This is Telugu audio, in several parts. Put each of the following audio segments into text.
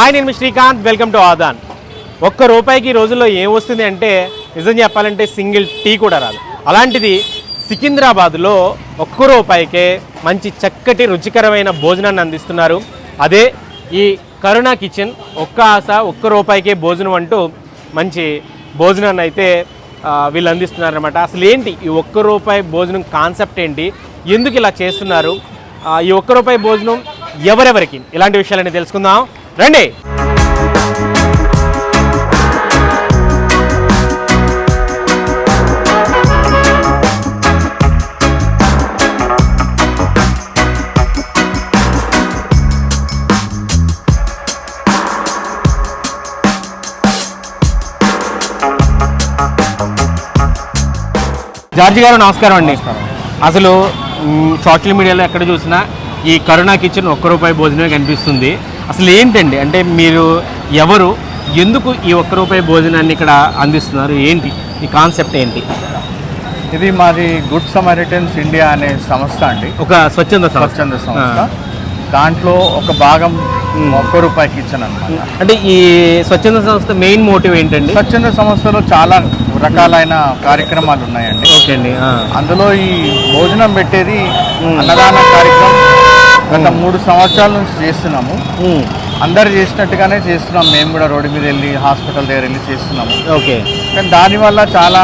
హాయ్ నేను శ్రీకాంత్. వెల్కమ్ టు ఆదాన్ ఒక్క రూపాయికి ఈ రోజుల్లో ఏం వస్తుంది అంటే నిజం చెప్పాలంటే సింగిల్ టీ కూడా రాదు. అలాంటిది సికింద్రాబాద్లో ఒక్క రూపాయికే మంచి చక్కటి రుచికరమైన భోజనాన్ని అందిస్తున్నారు. అదే ఈ కరుణా కిచెన్ ఒక్క ఆశ ఒక్క రూపాయికే భోజనం అంటూ మంచి భోజనాన్ని అయితే వీళ్ళు అందిస్తున్నారనమాట అసలు ఏంటి ఈ ఒక్క రూపాయి భోజనం కాన్సెప్ట్ ఏంటి? ఎందుకు ఇలా చేస్తున్నారు? ఈ ఒక్క రూపాయి భోజనం ఎవరెవరికి? ఇలాంటి విషయాలని తెలుసుకుందాం. రండి. జార్జి గారు నమస్కారం అండి. అసలు సోషల్ మీడియాలో ఎక్కడ చూసినా ఈ కరుణా కిచెన్ ఒక్క రూపాయి భోజనమే కనిపిస్తుంది. అసలు ఏంటండి? అంటే మీరు ఎవరు? ఎందుకు ఈ ఒక్క రూపాయి భోజనాన్ని ఇక్కడ అందిస్తున్నారు? ఏంటి? ఈ కాన్సెప్ట్ ఏంటి? ఇది మాది గుడ్ సమరిటన్స్ ఇండియా అనే సంస్థ అండి. ఒక స్వచ్ఛంద స్వచ్ఛంద సంస్థ. దాంట్లో ఒక భాగం ఒక్క రూపాయికి ఇచ్చాను అనమాట అంటే ఈ స్వచ్ఛంద సంస్థ మెయిన్ మోటివ్ ఏంటండి? స్వచ్ఛంద సంస్థలో చాలా రకాలైన కార్యక్రమాలు ఉన్నాయండి. ఓకే అండి. అందులో ఈ భోజనం పెట్టేది అన్నదాన కార్యక్రమం గత మూడు సంవత్సరాల నుంచి చేస్తున్నాము. అందరు చేసినట్టుగానే చేస్తున్నాం. మేము కూడా రోడ్డు మీద వెళ్ళి హాస్పిటల్ దగ్గర వెళ్ళి చేస్తున్నాము. ఓకే. కానీ దానివల్ల చాలా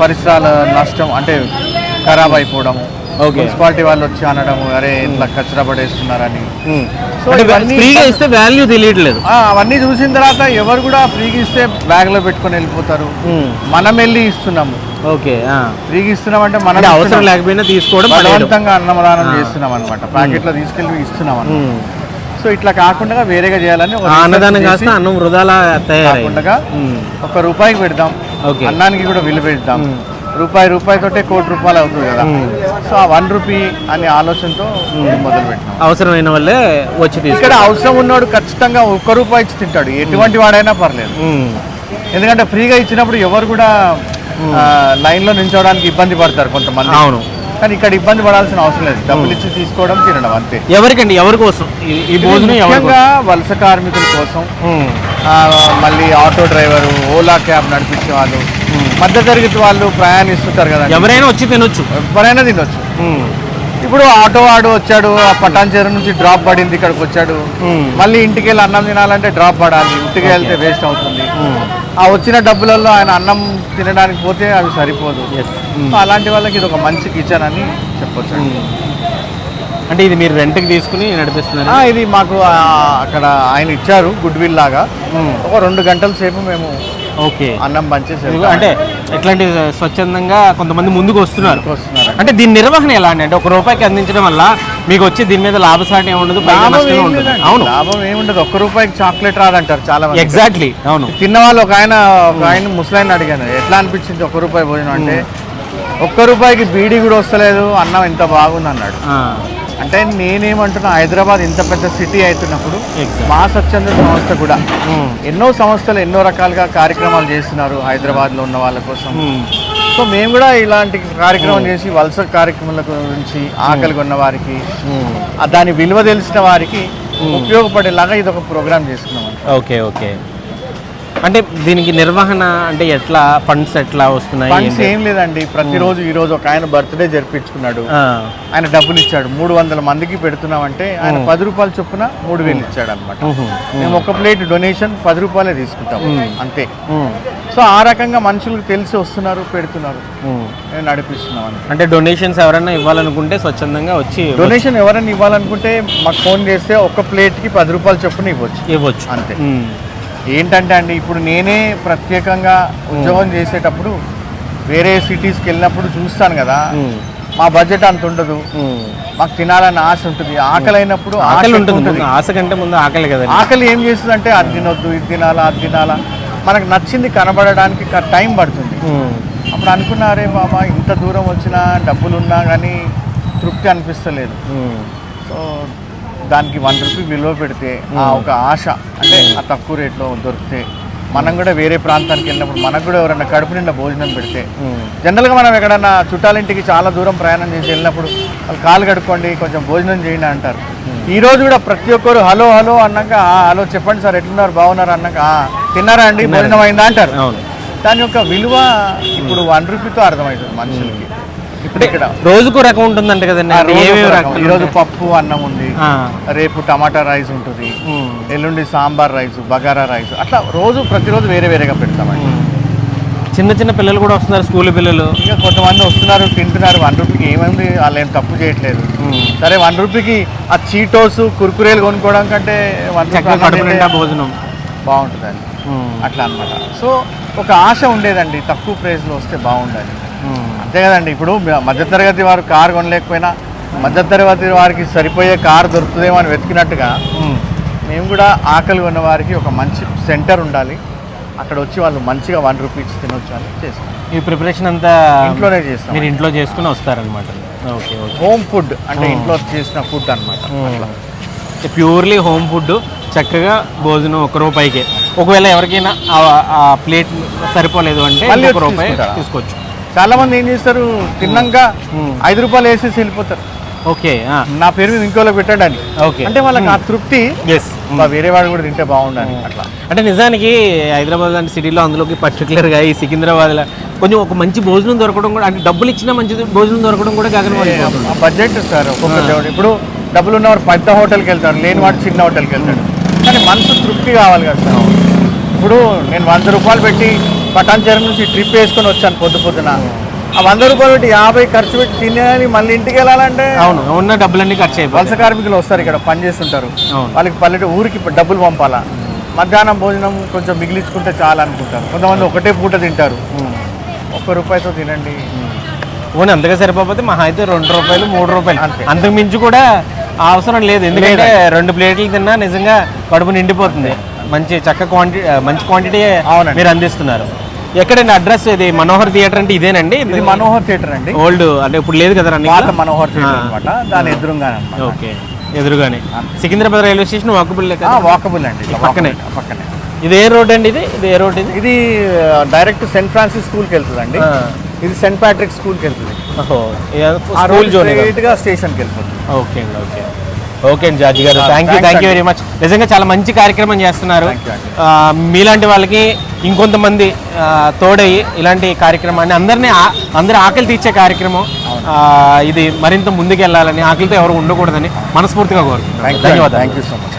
పరిసరాల నష్టం అంటే ఖరాబ్ అయిపోవడం ఓకే. మున్సిపాలిటీ వాళ్ళు వచ్చి అనడం అరే ఇట్లా కచరా పడేస్తున్నారని. ఫ్రీగా ఇస్తే వాల్యూ తెలియట్లేదు. అవన్నీ చూసిన తర్వాత ఎవరు కూడా ఫ్రీగా ఇస్తే బ్యాగ్లో పెట్టుకొని వెళ్ళిపోతారు. మనం వెళ్ళి ఇస్తున్నాము. ఓకే ఆ. ఫ్రీగా ఇస్తున్నామంటే మనం అవసరం. లేకపోయినా తీసుకోవడం. బలవంతంగా అన్నదానం చేస్తున్నాం అనమాట ప్యాకెట్లో తీసుకెళ్ళి ఇస్తున్నాం. సో ఇట్లా కాకుండా వేరేగా చేయాలని అన్నదానం కాస్త అన్నం వృధాలా తయారై కాకుండా ఒక రూపాయికి పెడదాం. ఓకే. అన్నానికి కూడా విలువ పెడదాం. రూపాయి రూపాయితోటే కోటి రూపాయలు అవుతుంది కదా. సో ఆ వన్ రూపీ అనే ఆలోచనతో మొదలు పెట్టినాం. అవసరమైన వాళ్ళే వచ్చి ఇక్కడ అవసరం ఉన్నవాడు ఖచ్చితంగా ఒక్క రూపాయి ఇచ్చి తింటాడు. ఎటువంటి వాడైనా పర్లేదు. ఎందుకంటే ఫ్రీగా ఇచ్చినప్పుడు ఎవరు కూడా లైన్లో నిల్చోవడానికి ఇబ్బంది పడతారు కొంతమంది. అవును. కానీ ఇక్కడ ఇబ్బంది పడాల్సిన అవసరం లేదు. డబ్బులు ఇచ్చి తీసుకోవడం తినడం అంతే. ఎవరికండి? ఎవరి కోసం? ఈ- భోజనం ముఖ్యంగా వలస కార్మికుల కోసం. మళ్ళీ ఆటో డ్రైవరు ఓలా క్యాబ్ నడిపించే వాళ్ళు. మధ్య తరగతి వాళ్ళు ప్రయాణిస్తుంటారు కదా ఎవరైనా వచ్చి తినొచ్చు. ఎవరైనా తినొచ్చు. ఇప్పుడు ఆటో వాడు వచ్చాడు ఆ పటాన్ చెరువు నుంచి డ్రాప్ పడింది ఇక్కడికి వచ్చాడు. మళ్ళీ ఇంటికి వెళ్ళి అన్నం తినాలంటే డ్రాప్ పడాలి ఇంటికి వెళ్తే వేస్ట్ అవుతుంది. ఆ వచ్చిన డబ్బులలో ఆయన అన్నం తినడానికి పోతే అవి సరిపోదు. అలాంటి వాళ్ళకి ఇది ఒక మంచి కిచెన్ అని చెప్పొచ్చు. అంటే ఇది మీరు రెంట్కి తీసుకుని నడిపిస్తున్నారు? ఇది మాకు అక్కడ ఆయన ఇచ్చారు గుడ్ విల్ లాగా ఒక రెండు గంటల సేపు మేము ఓకే. అన్నం పంచేసి ఇదిగో అంటే ఎట్లాంటి స్వచ్ఛందంగా కొంతమంది ముందుకు వస్తున్నారు. వస్తున్నారు. అంటే దీని నిర్వహణ ఎలా అండి అంటే ఒక రూపాయికి అందించడం వల్ల మీకు వచ్చి దీని మీద లాభసాటి ఏమి ఉండదు పైగా లాభం నష్టం ఏం ఉండదు లేదండి. అవును. లాభం ఏముండదు ఒక్క రూపాయికి చాక్లెట్ రాదంటారు చాలా మంది ఎగ్జాక్ట్లీ అవును. తిన్న వాళ్ళు ఒక ఆయన ఒక ఆయన ముసలాయిని అడిగాను ఎట్లా అనిపించింది ఒక్క రూపాయి భోజనం? అంటే ఒక్క రూపాయికి బీడీ కూడా వస్తలేదు అన్నం ఎంత బాగుంది అన్నాడు. అంటే నేనేమంటున్నా హైదరాబాద్ ఇంత పెద్ద సిటీ అవుతున్నప్పుడు. మా స్వచ్ఛంద సంస్థ కూడా ఉమ్, ఎన్నో సంస్థలు ఎన్నో రకాలుగా కార్యక్రమాలు చేస్తున్నారు హైదరాబాద్లో ఉన్న వాళ్ళ కోసం. ఉమ్, సో మేము కూడా ఇలాంటి కార్యక్రమం చేసి వలస కార్యక్రమాల గురించి ఆకలి కొన్న వారికి దాని విలువ తెలిసిన వారికి ఉపయోగపడేలాగా ఇది ఒక ప్రోగ్రామ్ చేసుకున్నాం ఓకే ఓకే అంటే దీనికి నిర్వహణ అంటే ఎట్లా ఫండ్స్ ఎట్లా వస్తున్నాయి ఫండ్స్? ఏం లేదండి. ప్రతిరోజు ఈ రోజు ఒక ఆయన బర్త్డే జరిపించుకున్నాడు. ఆయన డబ్బులు ఇచ్చాడు మూడు వందల మందికి పెడుతున్నామంటే ఆయన పది రూపాయలు చొప్పున మూడు వేలు ఇచ్చాడు అనమాట మేము ఒక ప్లేట్ డొనేషన్ పది రూపాయలే తీసుకుంటాం అంతే. సో ఆ రకంగా మనుషులకు తెలిసి వస్తున్నారు పెడుతున్నారు. నడిపిస్తున్నాం అంటే డొనేషన్స్ ఎవరైనా ఇవ్వాలనుకుంటే స్వచ్ఛందంగా వచ్చి డొనేషన్ ఎవరైనా ఇవ్వాలనుకుంటే మాకు ఫోన్ చేస్తే ఒక ప్లేట్కి పది రూపాయలు చొప్పున ఇవ్వచ్చు. ఇవ్వచ్చు. అంతే. ఏంటంటే అండి ఇప్పుడు నేనే ప్రత్యేకంగా ఉద్యోగం చేసేటప్పుడు వేరే సిటీస్కి వెళ్ళినప్పుడు చూస్తాను కదా మా బడ్జెట్ అంత ఉండదు. మాకు తినాలని ఆశ ఉంటుంది. ఆకలి అయినప్పుడు ఆకలి ఉంటుంది ఆశ కంటే ముందు ఆకలి కదా ఆకలి ఏం చేస్తుంది అంటే అది తినొద్దు ఇది తినాలా అది తినాలా. మనకు నచ్చింది కనబడడానికి టైం పడుతుంది. అప్పుడు అనుకున్నారే బాబా ఇంత దూరం వచ్చినా డబ్బులు ఉన్నా కానీ తృప్తి అనిపిస్తలేదు. సో దానికి వన్ రూపీ విలువ పెడితే ఆ ఒక ఆశ అంటే ఆ తక్కువ రేట్లో దొరికితే మనం కూడా వేరే ప్రాంతానికి వెళ్ళినప్పుడు మనకు కూడా ఎవరైనా కడుపు నిండా భోజనం పెడితే జనరల్గా మనం ఎక్కడన్నా చుట్టాలింటికి చాలా దూరం ప్రయాణం చేసి వెళ్ళినప్పుడు వాళ్ళు కాలు కడుక్కోండి కొంచెం భోజనం చేయండి అంటారు. ఈ రోజు కూడా ప్రతి ఒక్కరు హలో హలో అన్నాక "ఆ, హలో చెప్పండి సార్ ఎట్లున్నారు బాగున్నారు అన్నాక "ఆ, తిన్నారా అండి భోజనం అయిందా అంటారు. దాని యొక్క విలువ ఇప్పుడు వన్ రూపీతో అర్థమవుతుంది మనుషులకి. ఇక్కడ రోజుకు రకం ఉంటుందంట కదండి. అంటే రోజు? పప్పు అన్నం ఉంది. రేపు టమాటా రైస్ ఉంటుంది. ఎల్లుండి సాంబార్ రైస్ బగారా రైస్. అట్లా రోజు ప్రతిరోజు వేరే వేరేగా పెడతామండి. చిన్న చిన్న పిల్లలు కూడా వస్తున్నారు స్కూల్ పిల్లలు. ఇంకా కొంతమంది వస్తున్నారు తింటున్నారు. వన్ రూపీకి ఏమైంది? వాళ్ళు ఏం తప్పు చేయట్లేదు. సరే వన్ రూపీకి ఆ చీటోస్ కుర్కురేలు కొనుక్కోవడం కంటే భోజనం. బాగుంటుందండి. అట్లా అన్నమాట. సో ఒక ఆశ ఉండేదండి. తక్కువ ప్రైస్లో వస్తే బాగుండాలి అంతే కదండి. ఇప్పుడు మధ్యతరగతి వారు కారు కొనలేకపోయినా మధ్యతరగతి వారికి సరిపోయే కారు దొరుకుతుందేమో అని వెతికినట్టుగా. మేము. కూడా ఆకలి ఉన్న వారికి ఒక మంచి సెంటర్ ఉండాలి. అక్కడ వచ్చి వాళ్ళు మంచిగా వన్ రూపీస్ తినొచ్చు అని చేస్తాం. ఈ ప్రిపరేషన్ అంతా ఇంట్లోనే చేస్తాం మీరు ఇంట్లో చేసుకుని వస్తారనమాట ఓకే హోమ్ ఫుడ్ అంటే ఇంట్లో చేసిన ఫుడ్ అన్నమాట. ప్యూర్లీ హోమ్ ఫుడ్ చక్కగా భోజనం ఒక రూపాయికే. ఒకవేళ ఎవరికైనా ఆ- ప్లేట్ సరిపోలేదు అంటే ఒక రూపాయి? తీసుకోవచ్చు. చాలా మంది ఏం చేస్తారు? తిన్నాక. ఐదు రూపాయలు వేసేసి వెళ్ళిపోతారు. ఓకే నా పేరు మీద ఇంకోలో పెట్టండి ఓకే. అంటే వాళ్ళకి ఆ తృప్తి ఎస్ "అబ్బా, వేరే వాడు కూడా తింటే బాగుండాలి అట్లా. అంటే నిజానికి హైదరాబాద్ లాంటి సిటీలో అందులోకి పర్టికులర్గా ఈ సికింద్రాబాద్లో కొంచెం ఒక మంచి భోజనం దొరకడం కూడా అంటే డబ్బులు ఇచ్చినా మంచి భోజనం దొరకడం కూడా ఆ బడ్జెట్ సార్ ఒక్కొక్క ఇప్పుడు డబ్బులు ఉన్నవాడు పెద్ద హోటల్కి వెళ్తాడు లేనివాడు చిన్న హోటల్కి వెళ్తాడు. కానీ మనసు తృప్తి కావాలి కదా సార్. ఇప్పుడు నేను వంద రూపాయలు పెట్టి పటాన్చేరం నుంచి ట్రిప్ వేసుకొని వచ్చాను పొద్దు పొద్దున ఆ వంద రూపాయలు పెట్టి యాభై ఖర్చు పెట్టి తినేయాలి మళ్ళీ ఇంటికి వెళ్ళాలంటే అవును ఉన్న డబ్బులన్నీ ఖర్చు అయిపోతాయి. వలస కార్మికులు వస్తారు ఇక్కడ పని చేస్తుంటారు. వాళ్ళకి పల్లెటూ ఊరికి డబ్బులు పంపాలా. మధ్యాహ్నం భోజనం కొంచెం మిగిలించుకుంటే చాలా అనుకుంటారు. కొంతమంది ఒకటే పూట తింటారు. ఒక్క రూపాయితో తినండి. ఓన్ అంతగా సరిపోతే మహా అయితే రెండు రూపాయలు మూడు రూపాయలు. అంతే. అంతకు మించి కూడా అవసరం లేదు. ఎందుకంటే రెండు ప్లేట్లు తిన్నా నిజంగా కడుపు నిండిపోతుంది. మంచి చక్క క్వాంటిటీ మంచి క్వాంటిటీ అవునండి. మీరు అందిస్తున్నారు. ఎక్కడండి అడ్రస్ ఇది మనోహర్ థియేటర్ అంటే ఇదేనండి? ఇది మనోహర్ థియేటర్ అండి. ఓల్డ్ అంటే ఇప్పుడు లేదు కదా రన్నింగ్ పాత మనోహర్ థియేటర్ అనమాట దాని ఓకే. ఎదురుగానే. Secunderabad railway station walkable walkable అండి. ఇట్లా పక్కనే. walkable, పక్కనే. ఇది ఏ రోడ్ అండి ఇది? ఇది ఏ రోడ్ ఇది? ఇది డైరెక్ట్ సెయింట్ ఫ్రాన్సిస్ స్కూల్కి వెళ్తుందండి. ఆ. ఇది సెయింట్ ప్యాట్రిక్ స్కూల్కి వెళ్తుంది. ఓహో. ఆ స్కూల్ రోడ్ జోన్గా స్టేషన్కి వెళ్ళిపోతుంది ఓకే అండి ఓకే. ఓకే అండి జార్జి గారు. Thank you thank you. Very much నిజంగా చాలా మంచి కార్యక్రమం చేస్తున్నారు. మీలాంటి వాళ్ళకి ఇంకొంతమంది తోడయి ఇలాంటి కార్యక్రమాన్ని అందరినీ అందరి ఆకలి తీర్చే కార్యక్రమం ఇది మరింత ముందుకెళ్ళాలని ఆకలితో ఎవరు ఉండకూడదని మనస్ఫూర్తిగా యూ ధన్యవాదాలు. థ్యాంక్ యూ సో మచ్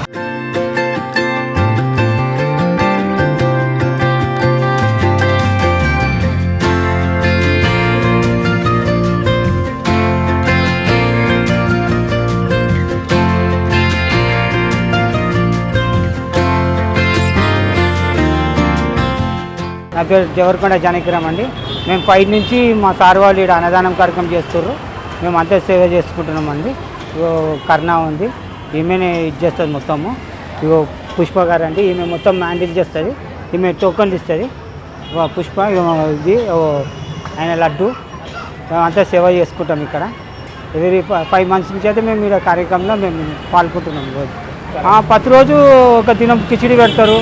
నా పేరు జవరకొండ జానకిరామ్ అండి. మేము పై నుంచి మా సార్ వాళ్ళు ఇక్కడ అన్నదానం కార్యక్రమం చేస్తున్నారు మేము అంతే సేవ చేసుకుంటున్నాం అండి. ఇగో కర్ణ ఉంది. ఈమెనే ఇది చేస్తుంది మొత్తము. ఇగో పుష్ప గారు అండి ఈమె మొత్తం హ్యాండిల్ చేస్తుంది. ఈమె టోకన్లు ఇస్తుంది. పుష్ప ఇది ఆయన లడ్డు. మేము అంతా సేవ చేసుకుంటాం ఇక్కడ. ఎవరి ఫైవ్ మంత్స్ నుంచి అయితే మేము ఇక్కడ కార్యక్రమంలో మేము పాల్గొంటున్నాం. రోజు ఆ, రోజు ఒక దినం కిచిడి పెడతారు.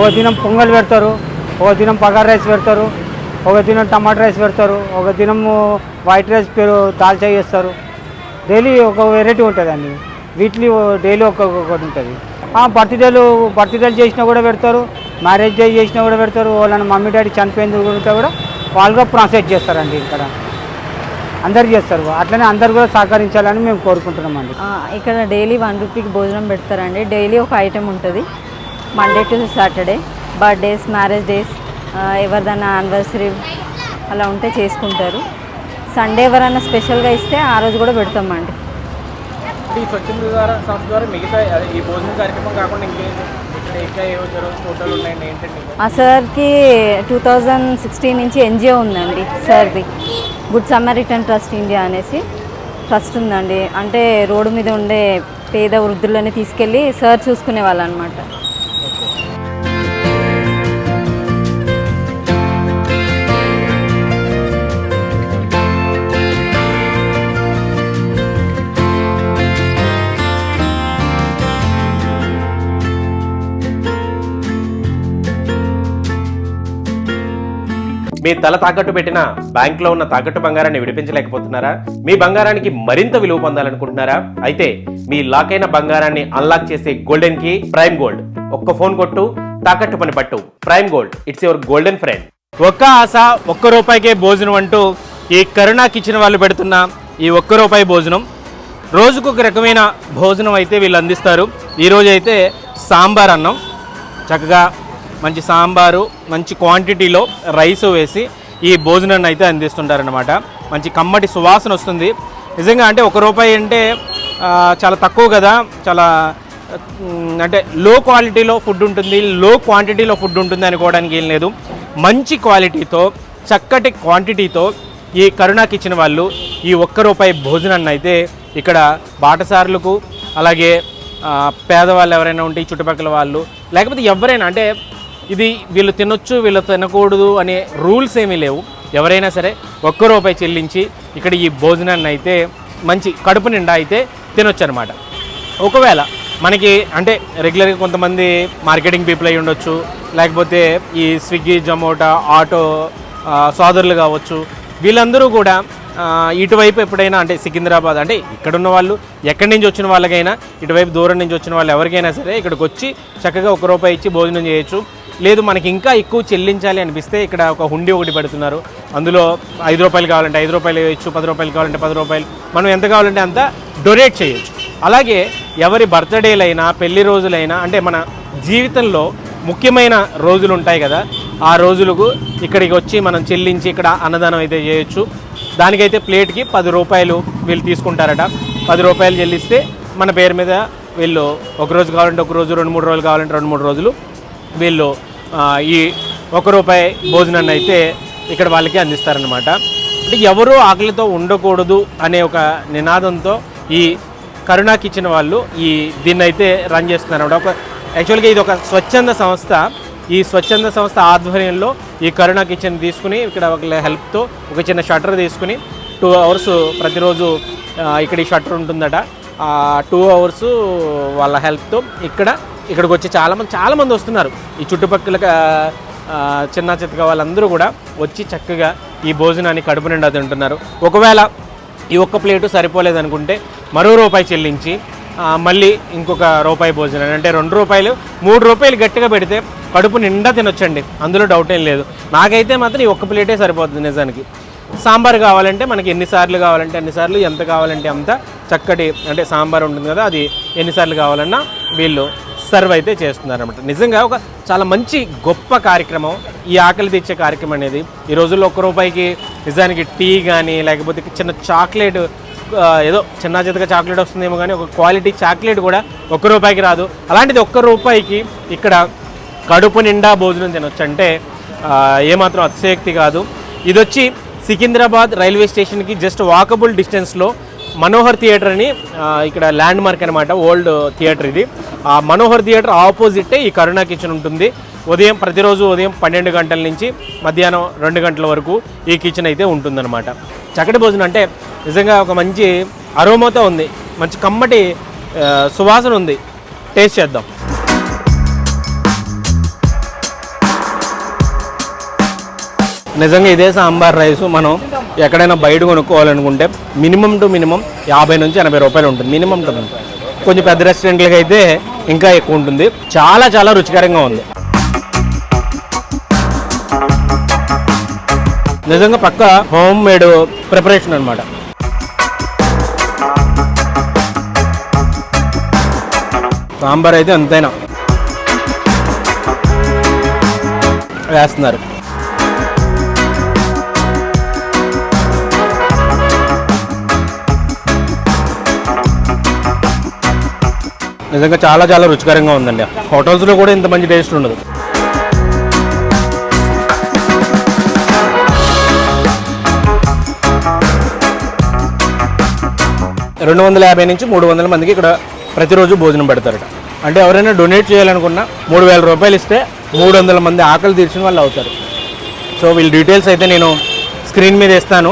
ఒక దినం పొంగల్ పెడతారు. ఒక దినం పగార్ రైస్ పెడతారు ఒక దినం టమాటా రైస్ పెడతారు ఒక దినం వైట్ రైస్ పేరు దాల్చా చేస్తారు. డైలీ ఒక వెరైటీ ఉంటుందండి. వీక్లీ డైలీ ఒక్కొక్కటి ఉంటుంది. బర్త్డేలు బర్త్డేలు చేసినా కూడా పెడతారు మ్యారేజ్ డే చేసినా కూడా పెడతారు వాళ్ళని మమ్మీ డాడీ చనిపోయింది కూడా కూడా వాళ్ళుగా ప్రాసెస్ చేస్తారండి ఇక్కడ. అందరు చేస్తారు. అట్లనే అందరు కూడా సహకరించాలని మేము కోరుకుంటున్నామండి. ఇక్కడ డైలీ వన్ రూపీకి భోజనం పెడతారండి. డైలీ ఒక ఐటెం ఉంటుంది. Monday to Saturday. Birthdays marriage days ఎవరిదైనా యానివర్సరీ అలా ఉంటే చేసుకుంటారు. సండే ఎవరైనా స్పెషల్గా ఇస్తే ఆ రోజు కూడా పెడతామండి. ఈ స్వచ్ఛంద ద్వారా సంస్థ ద్వారా మిగతా ఈ భోజన కార్యక్రమం కాకుండా ఇంకేంటి ఇక్కడ ఇంకా ఏవో హోటల్ ఉన్నాయండి ఏంటండి? ఆ సార్కి టూ థౌజండ్ సిక్స్టీన్ నుంచి ఎన్జిఓ ఉందండి సార్ది. గుడ్ సమ్మరిటన్ ట్రస్ట్ ఇండియా అనేసి ట్రస్ట్ ఉందండి. అంటే రోడ్డు మీద ఉండే పేద వృద్ధులని తీసుకెళ్ళి సార్ చూసుకునే వాళ్ళు అనమాట మీ తల తాకట్టు పెట్టిన బ్యాంక్లో ఉన్న తాకట్టు బంగారాన్ని విడిపించలేకపోతున్నారా? మీ బంగారానికి మరింత విలువ పొందాలనుకుంటున్నారా? అయితే మీ లాక్ అయిన బంగారాన్ని అన్లాక్ చేసే గోల్డెన్కి ప్రైమ్ గోల్డ్ ఒక్క ఫోన్ కొట్టు తాకట్టు పని పట్టు. Prime gold it's your golden friend ఒక్క ఆశ ఒక్క రూపాయికే భోజనం అంటూ ఈ కరుణా కిచెన్ వాళ్ళు పెడుతున్న ఈ ఒక్క రూపాయి భోజనం. రోజుకు ఒక రకమైన భోజనం అయితే వీళ్ళు అందిస్తారు. ఈరోజు అయితే సాంబార్ అన్నం. చక్కగా మంచి సాంబారు మంచి క్వాంటిటీలో రైస్ వేసి ఈ భోజనాన్ని అయితే అందిస్తుంటారనమాట మంచి కమ్మటి సువాసన వస్తుంది. నిజంగా అంటే ఒక రూపాయి అంటే చాలా తక్కువ కదా. చాలా అంటే లో క్వాలిటీలో ఫుడ్ ఉంటుంది లో క్వాంటిటీలో ఫుడ్ ఉంటుంది అనుకోవడానికి ఏం లేదు. మంచి క్వాలిటీతో చక్కటి క్వాంటిటీతో ఈ కరుణాకి ఇచ్చిన వాళ్ళు ఈ ఒక్క రూపాయి భోజనాన్ని అయితే ఇక్కడ బాటసారులకు అలాగే పేదవాళ్ళు ఎవరైనా ఉంటే ఈ చుట్టుపక్కల వాళ్ళు లేకపోతే ఎవరైనా అంటే ఇది వీళ్ళు తినొచ్చు వీళ్ళు తినకూడదు అనే రూల్స్ ఏమీ లేవు. ఎవరైనా సరే ఒక్క రూపాయి చెల్లించి ఇక్కడ ఈ భోజనాన్ని అయితే మంచి కడుపు నిండా అయితే తినొచ్చు అనమాట ఒకవేళ మనకి అంటే రెగ్యులర్గా కొంతమంది మార్కెటింగ్ పీపుల్ అయి ఉండొచ్చు లేకపోతే ఈ స్విగ్గీ జొమాటో ఆటో సోదరులు కావచ్చు వీళ్ళందరూ కూడా ఇటువైపు ఎప్పుడైనా అంటే సికింద్రాబాద్ అంటే ఇక్కడున్న వాళ్ళు ఎక్కడి నుంచి వచ్చిన వాళ్ళకైనా ఇటువైపు దూరం నుంచి వచ్చిన వాళ్ళు ఎవరికైనా సరే ఇక్కడికి వచ్చి చక్కగా ఒక రూపాయి ఇచ్చి భోజనం చేయొచ్చు. లేదు మనకి ఇంకా ఎక్కువ చెల్లించాలి అనిపిస్తే ఇక్కడ ఒక హుండీ ఒకటి పెడుతున్నారు. అందులో ఐదు రూపాయలు కావాలంటే ఐదు రూపాయలు వేయచ్చు పది రూపాయలు కావాలంటే పది రూపాయలు. మనం ఎంత కావాలంటే అంత డొనేట్ చేయొచ్చు. అలాగే ఎవరి బర్త్డేలైనా పెళ్ళి రోజులైనా అంటే మన జీవితంలో ముఖ్యమైన రోజులు ఉంటాయి కదా ఆ రోజులకు ఇక్కడికి వచ్చి మనం చెల్లించి ఇక్కడ అన్నదానం అయితే చేయొచ్చు. దానికైతే ప్లేట్కి పది రూపాయలు వీళ్ళు తీసుకుంటారట. పది రూపాయలు చెల్లిస్తే మన పేరు మీద వీళ్ళు ఒక రోజు కావాలంటే ఒక రోజు రెండు మూడు రోజులు కావాలంటే రెండు మూడు రోజులు వీళ్ళు ఈ ఒక రూపాయి భోజనాన్ని అయితే ఇక్కడ వాళ్ళకి అందిస్తారనమాట అంటే ఎవరూ ఆకలితో ఉండకూడదు అనే ఒక నినాదంతో ఈ కరుణా కిచెన్ వాళ్ళు ఈ దీన్ని అయితే రన్ చేస్తున్నారు ఒక యాక్చువల్గా ఇది ఒక స్వచ్ఛంద సంస్థ. ఈ స్వచ్ఛంద సంస్థ ఆధ్వర్యంలో ఈ కరుణా కిచెన్ తీసుకుని ఇక్కడ ఒక హెల్ప్తో ఒక చిన్న షట్టర్ తీసుకుని టూ అవర్స్ ప్రతిరోజు ఇక్కడ ఈ షట్టర్ ఉంటుందట. టూ అవర్స్ వాళ్ళ హెల్ప్తో ఇక్కడ ఇక్కడికి వచ్చి చాలామంది చాలామంది వస్తున్నారు. ఈ చుట్టుపక్కల చిన్న చిత్తక వాళ్ళందరూ కూడా వచ్చి చక్కగా ఈ భోజనాన్ని కడుపు నిండా తింటున్నారు. ఒకవేళ ఈ ఒక్క ప్లేటు సరిపోలేదనుకుంటే మరో రూపాయి చెల్లించి మళ్ళీ ఇంకొక రూపాయి భోజనం అంటే రెండు రూపాయలు మూడు రూపాయలు గట్టిగా పెడితే కడుపు నిండా తినొచ్చండి. అందులో డౌట్ ఏం లేదు. నాకైతే మాత్రం ఈ ఒక్క ప్లేటే సరిపోతుంది నిజానికి. సాంబార్ కావాలంటే మనకి ఎన్నిసార్లు కావాలంటే ఎన్నిసార్లు ఎంత కావాలంటే అంత చక్కటి అంటే సాంబార్ ఉంటుంది కదా అది ఎన్నిసార్లు కావాలన్నా వీళ్ళు సర్వ్ అయితే చేస్తున్నారు అనమాట నిజంగా ఒక చాలా మంచి గొప్ప కార్యక్రమం. ఈ ఆకలి తెచ్చే కార్యక్రమం అనేది. ఈ రోజుల్లో ఒక్క రూపాయికి నిజానికి టీ కానీ లేకపోతే చిన్న చాక్లెట్ ఏదో చిన్న చితక చాక్లెట్ వస్తుందేమో కానీ ఒక క్వాలిటీ చాక్లెట్ కూడా ఒక్క రూపాయికి రాదు. అలాంటిది ఒక్క రూపాయికి ఇక్కడ కడుపు నిండా భోజనం తినొచ్చు. అంటే ఏమాత్రం అతిశయోక్తి కాదు. ఇది వచ్చి సికింద్రాబాద్ రైల్వే స్టేషన్కి జస్ట్ వాకబుల్ డిస్టెన్స్లో మనోహర్ థియేటర్ అని ఇక్కడ ల్యాండ్ మార్క్ అనమాట ఓల్డ్ థియేటర్ ఇది. ఆ మనోహర్ థియేటర్ ఆపోజిటే ఈ కరుణా కిచెన్ ఉంటుంది. ఉదయం ప్రతిరోజు ఉదయం పన్నెండు గంటల నుంచి మధ్యాహ్నం రెండు గంటల వరకు ఈ కిచెన్ అయితే ఉంటుందన్నమాట. చక్కటి భోజనం అంటే నిజంగా ఒక మంచి అరోమాతో ఉంది. మంచి కమ్మటి సువాసన ఉంది. టేస్ట్ చేద్దాం. నిజంగా ఇదే సాంబార్ రైస్ మనం ఎక్కడైనా బయట కొనుక్కోవాలనుకుంటే మినిమం టు మినిమం యాభై నుంచి ఎనభై రూపాయలు ఉంటుంది. Minimum to minimum. కొంచెం పెద్ద రెస్టారెంట్లకి అయితే ఇంకా ఎక్కువ ఉంటుంది. చాలా చాలా రుచికరంగా ఉంది. నిజంగా పక్క హోమ్ మేడ్ ప్రిపరేషన్ అనమాట సాంబార్ అయితే అంతైనా వేస్తున్నారు. నిజంగా చాలా చాలా రుచికరంగా ఉందండి. హోటల్స్లో కూడా ఇంత మంచి టేస్ట్ ఉండదు. రెండు వందల యాభై నుంచి మూడు వందల మందికి ఇక్కడ ప్రతిరోజు భోజనం పెడతారట. అంటే ఎవరైనా డొనేట్ చేయాలనుకున్నా మూడు వేల రూపాయలు ఇస్తే మూడు వందల మంది ఆకలి తీర్చిన వాళ్ళు అవుతారు. సో వీళ్ళ డీటెయిల్స్ అయితే నేను స్క్రీన్ మీద ఇస్తాను.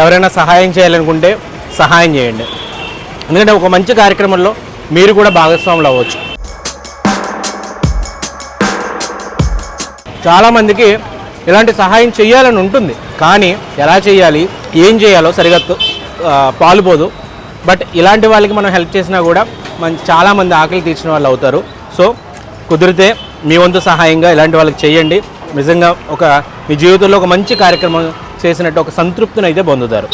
ఎవరైనా సహాయం చేయాలనుకుంటే సహాయం చేయండి. ఎందుకంటే ఒక మంచి కార్యక్రమంలో మీరు కూడా భాగస్వాములు అవ్వచ్చు. చాలామందికి ఇలాంటి సహాయం చేయాలని ఉంటుంది. కానీ ఎలా చేయాలి ఏం చేయాలో సరిగా పాలుపోదు బట్ ఇలాంటి వాళ్ళకి మనం హెల్ప్ చేసినా కూడా మన చాలామంది ఆకలి తీర్చిన వాళ్ళు అవుతారు. సో కుదిరితే మీ వంతు సహాయంగా ఇలాంటి వాళ్ళకి చేయండి నిజంగా ఒక మీ జీవితంలో ఒక మంచి కార్యక్రమం చేసినట్టు ఒక సంతృప్తిని అయితే పొందుతారు.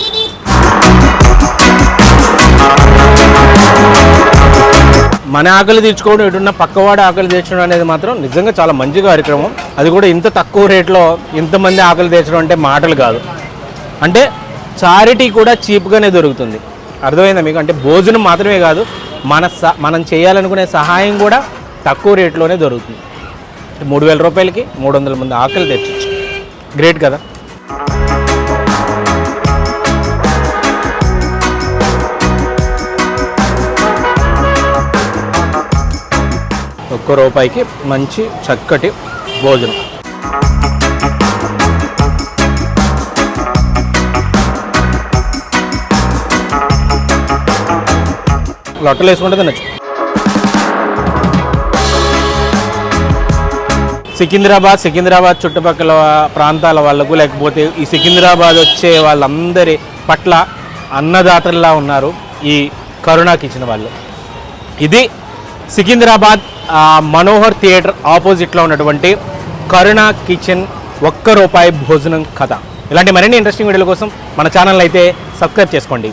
మన ఆకలి తీర్చుకోవడం ఎటున్న పక్కవాడు ఆకలి తీర్చడం అనేది మాత్రం నిజంగా చాలా మంచి కార్యక్రమం. అది కూడా ఇంత తక్కువ రేట్లో ఇంతమంది ఆకలి తీర్చడం అంటే మాటలు కాదు. అంటే చారిటీ కూడా చీప్గానే దొరుకుతుంది. అర్థమైందా మీకు? అంటే భోజనం మాత్రమే కాదు మన స మనం చేయాలనుకునే సహాయం కూడా తక్కువ రేట్లోనే దొరుకుతుంది. మూడు వేల రూపాయలకి మూడు వందల మంది ఆకలి తెచ్చు గ్రేట్ కదా? ఒక్క రూపాయికి మంచి చక్కటి భోజనం. లొట్టలు వేసుకుంటే తినచ్చు. సికింద్రాబాద్ సికింద్రాబాద్ చుట్టుపక్కల ప్రాంతాల వాళ్ళకు లేకపోతే ఈ సికింద్రాబాద్ వచ్చే వాళ్ళందరి పట్ల అన్నదాతల్లా ఉన్నారు ఈ కరుణాకి ఇచ్చిన వాళ్ళు. ఇది సికింద్రాబాద్ మనోహర్ థియేటర్ ఆపోజిట్లో ఉన్నటువంటి కరుణ కిచెన్ ఒక్క రూపాయి భోజనం కథ. ఇలాంటి మరిన్ని ఇంట్రెస్టింగ్ వీడియోల కోసం మన ఛానల్ అయితే సబ్స్క్రైబ్ చేసుకోండి.